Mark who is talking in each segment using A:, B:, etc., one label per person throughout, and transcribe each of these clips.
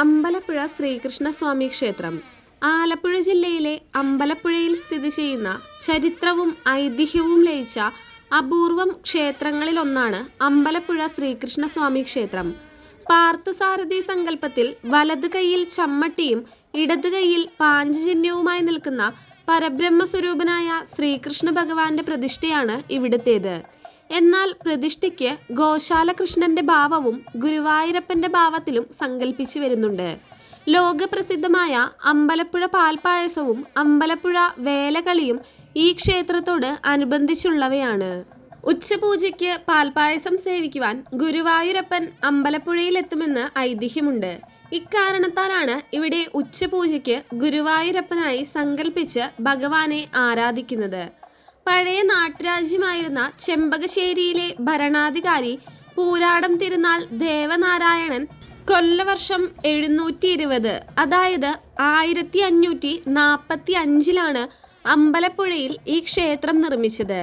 A: അമ്പലപ്പുഴ ശ്രീകൃഷ്ണസ്വാമി ക്ഷേത്രം. ആലപ്പുഴ ജില്ലയിലെ അമ്പലപ്പുഴയിൽ സ്ഥിതി ചെയ്യുന്ന ചരിത്രവും ഐതിഹ്യവും ലയിച്ച അപൂർവം ക്ഷേത്രങ്ങളിലൊന്നാണ് അമ്പലപ്പുഴ ശ്രീകൃഷ്ണസ്വാമി ക്ഷേത്രം. പാർത്ഥസാരഥി സങ്കല്പത്തിൽ വലത് കൈയിൽ ചമ്മട്ടിയും ഇടത് കൈയിൽ പാഞ്ചജന്യവുമായി നിൽക്കുന്ന പരബ്രഹ്മസ്വരൂപനായ ശ്രീകൃഷ്ണ ഭഗവാന്റെ പ്രതിഷ്ഠയാണ് ഇവിടുത്തേത്. എന്നാൽ പ്രതിഷ്ഠയ്ക്ക് ഗോശാലകൃഷ്ണന്റെ ഭാവവും ഗുരുവായൂരപ്പന്റെ ഭാവത്തിലും സങ്കല്പിച്ചു വരുന്നുണ്ട്. ലോകപ്രസിദ്ധമായ അമ്പലപ്പുഴ പാൽപ്പായസവും അമ്പലപ്പുഴ വേലകളിയും ഈ ക്ഷേത്രത്തോട് അനുബന്ധിച്ചുള്ളവയാണ്. ഉച്ചപൂജയ്ക്ക് പാൽപ്പായസം സേവിക്കുവാൻ ഗുരുവായൂരപ്പൻ അമ്പലപ്പുഴയിലെത്തുമെന്ന് ഐതിഹ്യമുണ്ട്. ഇക്കാരണത്താലാണ് ഇവിടെ ഉച്ചപൂജയ്ക്ക് ഗുരുവായൂരപ്പനായി സങ്കല്പിച്ച് ഭഗവാനെ ആരാധിക്കുന്നത്. പഴയ നാട്ടുരാജ്യമായിരുന്ന ചെമ്പകശ്ശേരിയിലെ ഭരണാധികാരി പൂരാടം തിരുനാൾ ദേവനാരായണൻ കൊല്ലവർഷം എഴുന്നൂറ്റി ഇരുപത് അതായത് ആയിരത്തി അഞ്ഞൂറ്റി നാൽപ്പത്തി അഞ്ചിലാണ് അമ്പലപ്പുഴയിൽ ഈ ക്ഷേത്രം നിർമ്മിച്ചത്.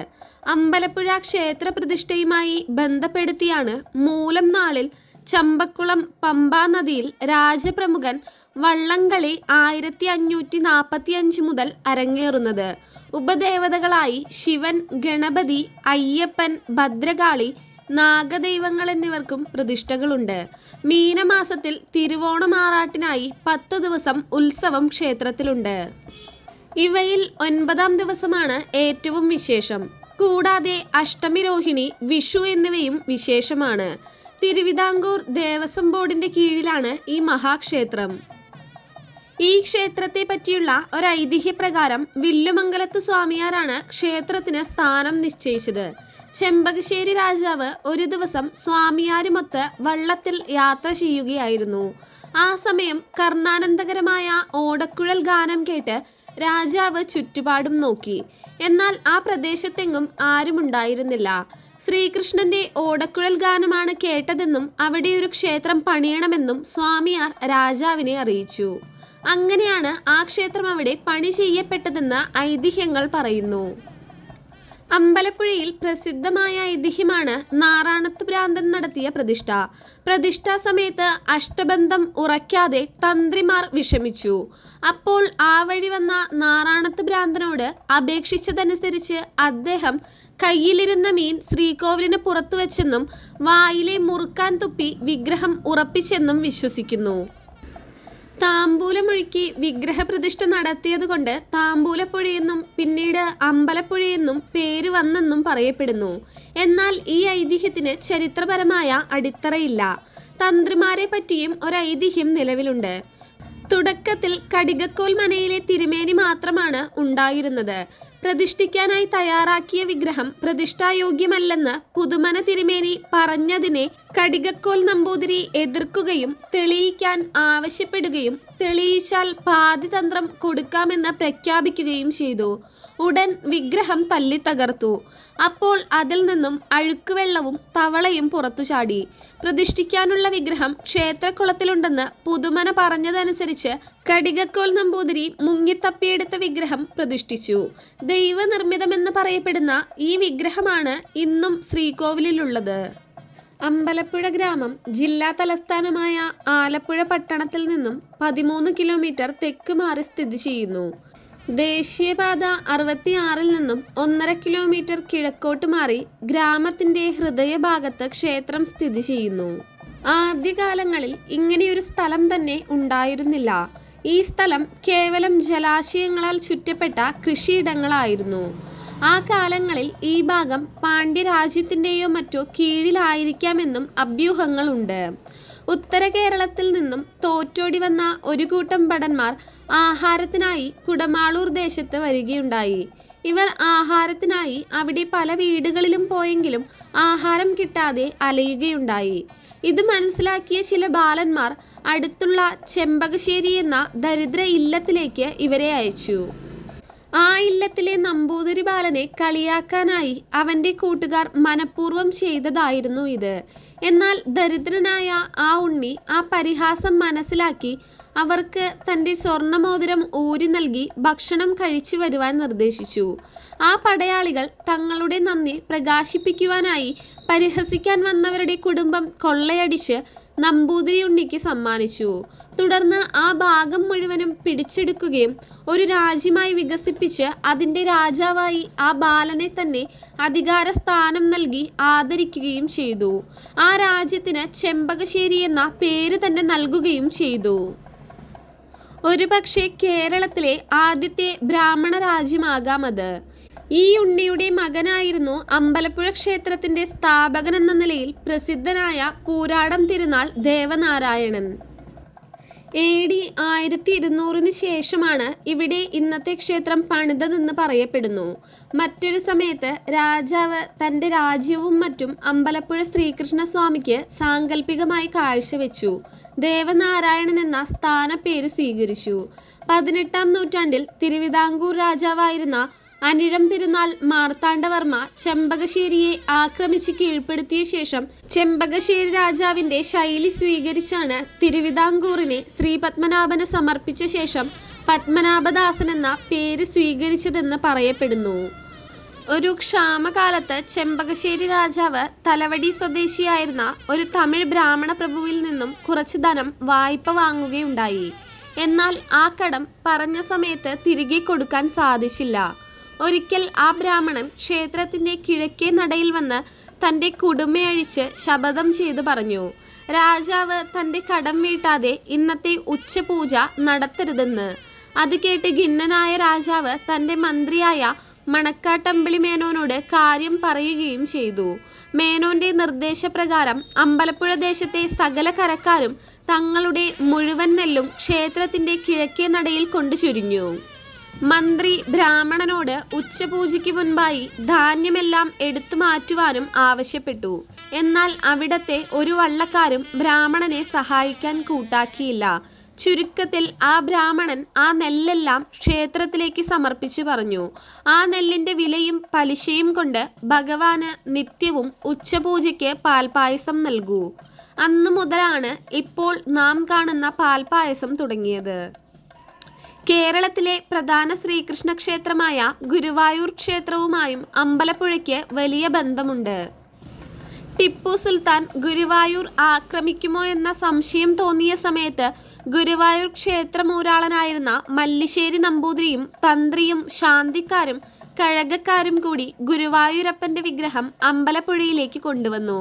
A: അമ്പലപ്പുഴ ക്ഷേത്ര പ്രതിഷ്ഠയുമായി ബന്ധപ്പെടുത്തിയാണ് മൂലം നാളിൽ ചമ്പക്കുളം പമ്പാ നദിയിൽ രാജപ്രമുഖൻ വള്ളംകളി ആയിരത്തി അഞ്ഞൂറ്റി നാൽപ്പത്തി അഞ്ച് മുതൽ അരങ്ങേറുന്നത്. ഉപദേവതകളായി ശിവൻ ഗണപതി അയ്യപ്പൻ ഭദ്രകാളി നാഗദൈവങ്ങൾ എന്നിവർക്കും പ്രതിഷ്ഠകളുണ്ട്. മീനമാസത്തിൽ തിരുവോണമാറാട്ടിനായി പത്ത് ദിവസം ഉത്സവം ക്ഷേത്രത്തിലുണ്ട്. ഇവയിൽ ഒൻപതാം ദിവസമാണ് ഏറ്റവും വിശേഷം. കൂടാതെ അഷ്ടമി രോഹിണി വിഷു എന്നിവയും വിശേഷമാണ്. തിരുവിതാംകൂർ ദേവസ്വം ബോർഡിന്റെ കീഴിലാണ് ഈ മഹാക്ഷേത്രം. ഈ ക്ഷേത്രത്തെ പറ്റിയുള്ള ഒരു ഐതിഹ്യപ്രകാരം വില്ലുമംഗലത്ത് സ്വാമിയാരാണ് ക്ഷേത്രത്തിന് സ്ഥാനം നിശ്ചയിച്ചത്. ചെമ്പകശ്ശേരി രാജാവ് ഒരു ദിവസം സ്വാമിയാരുമൊത്ത് വള്ളത്തിൽ യാത്ര ചെയ്യുകയായിരുന്നു. ആ സമയം കർണാനന്ദകരമായ ഓടക്കുഴൽ ഗാനം കേട്ട് രാജാവ് ചുറ്റുപാടും നോക്കി. എന്നാൽ ആ പ്രദേശത്തെങ്ങും ആരുമുണ്ടായിരുന്നില്ല. ശ്രീകൃഷ്ണന്റെ ഓടക്കുഴൽ ഗാനമാണ് കേട്ടതെന്നും അവിടെ ഒരു ക്ഷേത്രം പണിയണമെന്നും സ്വാമിയാർ രാജാവിനെ അറിയിച്ചു. അങ്ങനെയാണ് ആ ക്ഷേത്രം അവിടെ പണി ചെയ്യപ്പെട്ടതെന്ന് ഐതിഹ്യങ്ങൾ പറയുന്നു. അമ്പലപ്പുഴയിൽ പ്രസിദ്ധമായ ഐതിഹ്യമാണ് നാറാണത്ത് ഭ്രാന്തൻ നടത്തിയ പ്രതിഷ്ഠ. പ്രതിഷ്ഠാ സമയത്ത് അഷ്ടബന്ധം ഉറയ്ക്കാതെ തന്ത്രിമാർ വിഷമിച്ചു. അപ്പോൾ ആ വഴി വന്ന നാറാണത്ത് ഭ്രാന്തനോട് അപേക്ഷിച്ചതനുസരിച്ച് അദ്ദേഹം കയ്യിലിരുന്ന മീൻ ശ്രീകോവിലിന് പുറത്തു വെച്ചെന്നും വായിലെ മുറുക്കാൻ തുപ്പി വിഗ്രഹം ഉറപ്പിച്ചെന്നും വിശ്വസിക്കുന്നു. താമ്പൂലമൊഴുക്കി വിഗ്രഹപ്രതിഷ്ഠ നടത്തിയതുകൊണ്ട് താമ്പൂലപ്പുഴയെന്നും പിന്നീട് അമ്പലപ്പുഴയെന്നും പേര് വന്നെന്നും പറയപ്പെടുന്നു. എന്നാൽ ഈ ഐതിഹ്യത്തിന് ചരിത്രപരമായ അടിത്തറയില്ല. തന്ത്രിമാരെ പറ്റിയും ഒരു ഐതിഹ്യം നിലവിലുണ്ട്. തുടക്കത്തിൽ കടികക്കോൽ മനയിലെ തിരുമേനി മാത്രമാണ് ഉണ്ടായിരുന്നത്. പ്രതിഷ്ഠിക്കാനായി തയ്യാറാക്കിയ വിഗ്രഹം പ്രതിഷ്ഠായോഗ്യമല്ലെന്ന് പുതുമന തിരുമേനി പറഞ്ഞതിനെ കടികക്കോൽ നമ്പൂതിരി എതിർക്കുകയും തെളിയിക്കാൻ ആവശ്യപ്പെടുകയും തെളിയിച്ചാൽ പാതിതന്ത്രം കൊടുക്കാമെന്ന് പ്രഖ്യാപിക്കുകയും ചെയ്തു. ഉടൻ വിഗ്രഹം തല്ലി തകർത്തു. അപ്പോൾ അതിൽ നിന്നും അഴുക്കുവെള്ളവും തവളയും പുറത്തു ചാടി. പ്രതിഷ്ഠിക്കാനുള്ള വിഗ്രഹം ക്ഷേത്രക്കുളത്തിലുണ്ടെന്ന് പുതുമന പറഞ്ഞതനുസരിച്ച് കടികക്കോൽ നമ്പൂതിരി മുങ്ങിത്തപ്പിയെടുത്ത വിഗ്രഹം പ്രതിഷ്ഠിച്ചു. ദൈവനിർമ്മിതമെന്ന് പറയപ്പെടുന്ന ഈ വിഗ്രഹമാണ് ഇന്നും ശ്രീകോവിലിലുള്ളത്. അമ്പലപ്പുഴ ഗ്രാമം ജില്ലാ തലസ്ഥാനമായ ആലപ്പുഴ പട്ടണത്തിൽ നിന്നും പതിമൂന്ന് കിലോമീറ്റർ തെക്ക് മാറി സ്ഥിതി ചെയ്യുന്നു. ദേശീയപാത അറുപത്തിയാറിൽ നിന്നും ഒന്നര കിലോമീറ്റർ കിഴക്കോട്ട് മാറി ഗ്രാമത്തിന്റെ ഹൃദയഭാഗത്ത് ക്ഷേത്രം സ്ഥിതി ചെയ്യുന്നു. ആദ്യകാലങ്ങളിൽ ഇങ്ങനെയൊരു സ്ഥലം തന്നെ ഉണ്ടായിരുന്നില്ല. ഈ സ്ഥലം കേവലം ജലാശയങ്ങളാൽ ചുറ്റപ്പെട്ട കൃഷിയിടങ്ങളായിരുന്നു. ആ കാലങ്ങളിൽ ഈ ഭാഗം പാണ്ഡ്യരാജ്യത്തിന്റെയോ മറ്റോ കീഴിലായിരിക്കാമെന്നും അഭ്യൂഹങ്ങളുണ്ട്. ഉത്തര കേരളത്തിൽ നിന്നും തോറ്റോടി വന്ന ഒരു കൂട്ടം ഭടന്മാർ ആഹാരത്തിനായി കുടമാളൂർ ദേശത്ത് വരികയുണ്ടായി. ഇവർ ആഹാരത്തിനായി അവിടെ പല വീടുകളിലും പോയെങ്കിലും ആഹാരം കിട്ടാതെ അലയുകയുണ്ടായി. ഇത് മനസ്സിലാക്കിയ ചില ബാലന്മാർ അടുത്തുള്ള ചെമ്പകശ്ശേരി എന്ന ദരിദ്ര ഇല്ലത്തിലേക്ക് ഇവരെ അയച്ചു. ആ ഇല്ലത്തിലെ നമ്പൂതിരി ബാലനെ കളിയാക്കാനായി അവന്റെ കൂട്ടുകാർ മനഃപൂർവം ചെയ്തതായിരുന്നു ഇത്. എന്നാൽ ദരിദ്രനായ ആ ഉണ്ണി ആ പരിഹാസം മനസ്സിലാക്കി അവർക്ക് തന്റെ സ്വർണമോതിരം ഊരി നൽകി ഭക്ഷണം കഴിച്ചു വരുവാൻ നിർദ്ദേശിച്ചു. ആ പടയാളികൾ തങ്ങളുടെ നന്ദി പ്രകാശിപ്പിക്കുവാനായി പരിഹസിക്കാൻ വന്നവരുടെ കുടുംബം കൊള്ളയടിച്ച് നമ്പൂതിരി ഉണ്ണിക്ക് സമ്മാനിച്ചു. തുടർന്ന് ആ ഭാഗം മുഴുവനും പിടിച്ചെടുക്കുകയും ഒരു രാജ്യമായി വികസിപ്പിച്ച് അതിന്റെ രാജാവായി ആ ബാലനെ തന്നെ അധികാര സ്ഥാനം നൽകി ആദരിക്കുകയും ചെയ്തു. ആ രാജ്യത്തിന് ചെമ്പകശ്ശേരി എന്ന പേര് തന്നെ നൽകുകയും ചെയ്തു. ഒരുപക്ഷെ കേരളത്തിലെ ആദ്യത്തെ ബ്രാഹ്മണ രാജ്യമാകാം അത് ഈ ഉണ്ണിയുടെ മകനായിരുന്നു അമ്പലപ്പുഴ ക്ഷേത്രത്തിന്റെ സ്ഥാപകൻ എന്ന നിലയിൽ പ്രസിദ്ധനായ പൂരാടം തിരുനാൾ ദേവനാരായണൻ. എ ഡി ആയിരത്തി ഇരുന്നൂറിന് ശേഷമാണ് ഇവിടെ ഇന്നത്തെ ക്ഷേത്രം പണിതതെന്ന് പറയപ്പെടുന്നു. മറ്റൊരു സമയത്ത് രാജാവ് തന്റെ രാജ്യവും മറ്റും അമ്പലപ്പുഴ ശ്രീകൃഷ്ണസ്വാമിക്ക് സാങ്കല്പികമായി കാഴ്ചവെച്ചു. ദേവനാരായണൻ എന്ന സ്ഥാനപ്പേര് സ്വീകരിച്ചു. പതിനെട്ടാം നൂറ്റാണ്ടിൽ തിരുവിതാംകൂർ രാജാവായിരുന്ന അനിഴം തിരുനാൾ മാർത്താണ്ഡവർമ്മ ചെമ്പകശ്ശേരിയെ ആക്രമിച്ച് കീഴ്പ്പെടുത്തിയ ശേഷം ചെമ്പകശ്ശേരി രാജാവിന്റെ ശൈലി സ്വീകരിച്ചാണ് തിരുവിതാംകൂറിനെ ശ്രീ പത്മനാഭന് സമർപ്പിച്ച ശേഷം പത്മനാഭദാസൻ എന്ന പേര് സ്വീകരിച്ചതെന്ന് പറയപ്പെടുന്നു. ഒരു ക്ഷാമകാലത്ത് ചെമ്പകശ്ശേരി രാജാവ് തലവടി സ്വദേശിയായിരുന്ന ഒരു തമിഴ് ബ്രാഹ്മണ പ്രഭുവിൽ നിന്നും കുറച്ച് ധനം വായ്പ വാങ്ങുകയുണ്ടായി. എന്നാൽ ആ കടം പറഞ്ഞ സമയത്ത് തിരികെ കൊടുക്കാൻ സാധിച്ചില്ല. ഒരിക്കൽ ആ ബ്രാഹ്മണൻ ക്ഷേത്രത്തിന്റെ കിഴക്കേ നടയിൽ വന്ന് തന്റെ കുടുമയഴിച്ച് ശപഥം ചെയ്തു പറഞ്ഞു. രാജാവ് തന്റെ കടം വീട്ടാതെ ഇന്നത്തെ ഉച്ചപൂജ നടത്തരുതെന്ന്. അത് കേട്ട് ഖിന്നനായ രാജാവ് തന്റെ മന്ത്രിയായ മണക്കാട്ടമ്പിളി മേനോനോട് കാര്യം പറയുകയും ചെയ്തു. മേനോന്റെ നിർദ്ദേശപ്രകാരം അമ്പലപ്പുഴ ദേശത്തെ സകല കരക്കാരും തങ്ങളുടെ മുഴുവൻ നെല്ലും ക്ഷേത്രത്തിന്റെ കിഴക്കേ നടയിൽ കൊണ്ടു മന്ത്രി ബ്രാഹ്മണനോട് ഉച്ചപൂജയ്ക്ക് മുൻപായി ധാന്യമെല്ലാം എടുത്തു മാറ്റുവാനും ആവശ്യപ്പെട്ടു. എന്നാൽ അവിടത്തെ ഒരു വള്ളക്കാരും ബ്രാഹ്മണനെ സഹായിക്കാൻ കൂട്ടാക്കിയില്ല. ചുരുക്കത്തിൽ ആ ബ്രാഹ്മണൻ ആ നെല്ലെല്ലാം ക്ഷേത്രത്തിലേക്ക് സമർപ്പിച്ചു പറഞ്ഞു. ആ നെല്ലിന്റെ വിലയും പലിശയും കൊണ്ട് ഭഗവാന് നിത്യവും ഉച്ചപൂജയ്ക്ക് പാൽപായസം നൽകൂ. അന്നു മുതലാണ് ഇപ്പോൾ നാം കാണുന്ന പാൽപായസം തുടങ്ങിയത്. കേരളത്തിലെ പ്രധാന ശ്രീകൃഷ്ണ ക്ഷേത്രമായ ഗുരുവായൂർ ക്ഷേത്രവുമായും അമ്പലപ്പുഴയ്ക്ക് വലിയ ബന്ധമുണ്ട്. ടിപ്പു സുൽത്താൻ ഗുരുവായൂർ ആക്രമിക്കുമോ എന്ന സംശയം തോന്നിയ സമയത്ത് ഗുരുവായൂർ ക്ഷേത്രമൂരാളനായിരുന്ന മല്ലിശ്ശേരി നമ്പൂതിരിയും തന്ത്രിയും ശാന്തിക്കാരും കഴകക്കാരും കൂടി ഗുരുവായൂരപ്പന്റെ വിഗ്രഹം അമ്പലപ്പുഴയിലേക്ക് കൊണ്ടുവന്നു.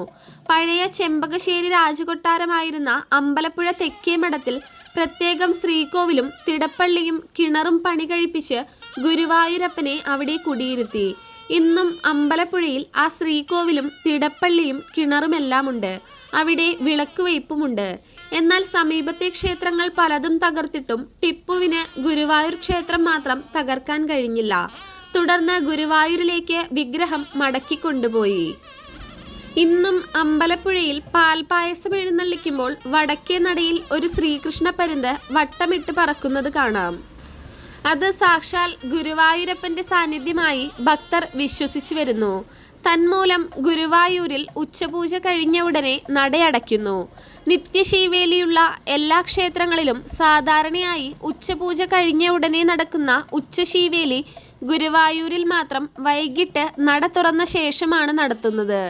A: പഴയ ചെമ്പകശ്ശേരി രാജകൊട്ടാരമായിരുന്ന അമ്പലപ്പുഴ തെക്കേ മഠത്തിൽ പ്രത്യേകം ശ്രീകോവിലും തിടപ്പള്ളിയും കിണറും പണി കഴിപ്പിച്ച് ഗുരുവായൂരപ്പനെ അവിടെ കുടിയിരുത്തി. ഇന്നും അമ്പലപ്പുഴയിൽ ആ ശ്രീകോവിലും തിടപ്പള്ളിയും കിണറുമെല്ലാമുണ്ട്. അവിടെ വിളക്ക് വയ്പുമുണ്ട് എന്നാൽ സമീപത്തെ ക്ഷേത്രങ്ങൾ പലതും തകർത്തിട്ടും ടിപ്പുവിന് ഗുരുവായൂർ ക്ഷേത്രം മാത്രം തകർക്കാൻ കഴിഞ്ഞില്ല. തുടർന്ന് ഗുരുവായൂരിലേക്ക് വിഗ്രഹം മടക്കിക്കൊണ്ടുപോയി. ഇന്നും അമ്പലപ്പുഴയിൽ പാൽപായസം എഴുന്നള്ളിക്കുമ്പോൾ വടക്കേ നടയിൽ ഒരു ശ്രീകൃഷ്ണ പരുന്ത് വട്ടമിട്ട് പറക്കുന്നത് കാണാം. അത് സാക്ഷാൽ ഗുരുവായൂരപ്പന്റെ സാന്നിധ്യമായി ഭക്തർ വിശ്വസിച്ചു വരുന്നു. തന്മൂലം ഗുരുവായൂരിൽ ഉച്ചപൂജ കഴിഞ്ഞ ഉടനെ നടയടയ്ക്കുന്നു. നിത്യശീവേലിയുള്ള എല്ലാ ക്ഷേത്രങ്ങളിലും സാധാരണയായി ഉച്ചപൂജ കഴിഞ്ഞ ഉടനെ നടക്കുന്ന ഉച്ചശീവേലി ഗുരുവായൂരിൽ മാത്രം വൈകിട്ട് നട തുറന്ന ശേഷമാണ് നടത്തുന്നത്.